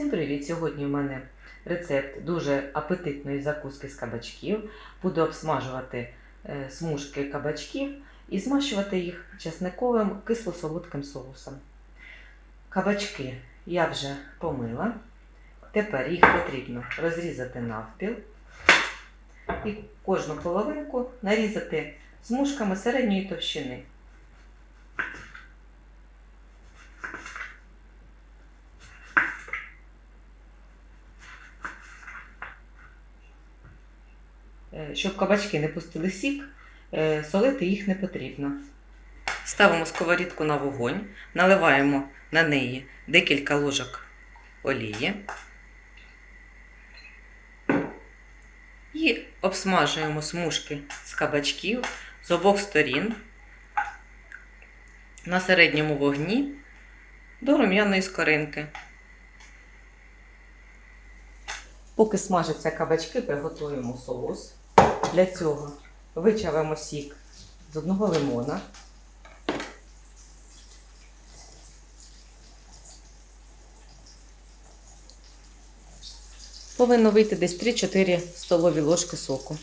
Всім привіт! Сьогодні у мене рецепт дуже апетитної закуски з кабачків. Буду обсмажувати е, смужки кабачків і змащувати їх чесниковим кисло-солодким соусом. Кабачки я вже помила. Тепер їх потрібно розрізати навпіл і кожну половинку нарізати смужками середньої товщини. Щоб кабачки не пустили сік, е, солити їх не потрібно. Ставимо сковорідку на вогонь, наливаємо на неї декілька ложок олії і обсмажуємо смужки з кабачків з обох сторін на середньому вогні до рум'яної скоринки. Поки смажаться кабачки, приготуємо соус. Для цього вичавимо сік з одного лимона. Повинно вийти десь 3-4 столові ложки соку.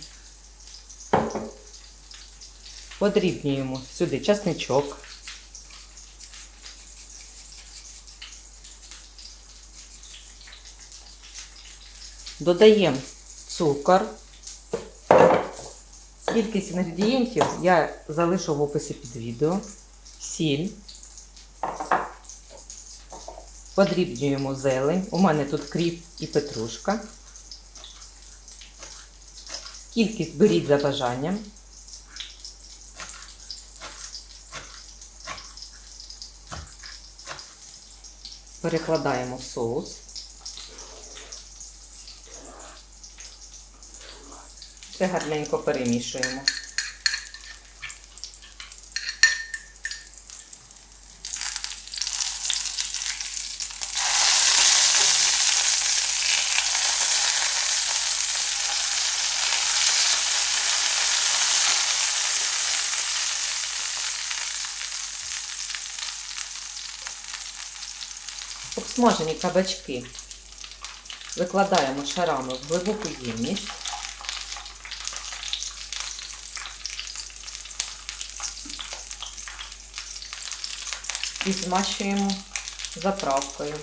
Подрібнюємо сюди часничок. Додаємо цукор. Кількість інгредієнтів я залишу в описі під відео. Сіль. Подрібнюємо зелень. У мене тут кріп і петрушка. Кількість беріть за бажанням. Перекладаємо в соус. Все гарненько перемішуємо. Обсмажені кабачки викладаємо шарами в глибоку ємність. І змащуємо заправкою.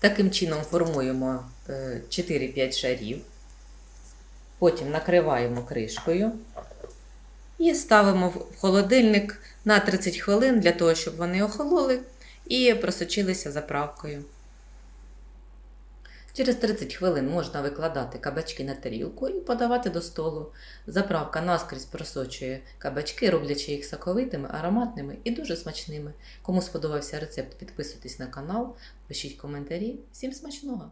Таким чином формуємо е, 4-5 шарів. Потім накриваємо кришкою і ставимо в холодильник на 30 хвилин для того, щоб вони охололи і просочилися заправкою. Через 30 хвилин можна викладати кабачки на тарілку і подавати до столу. Заправка наскрізь просочує кабачки, роблячи їх соковитими, ароматними і дуже смачними. Кому сподобався рецепт, підписуйтесь на канал, пишіть коментарі. Всім смачного!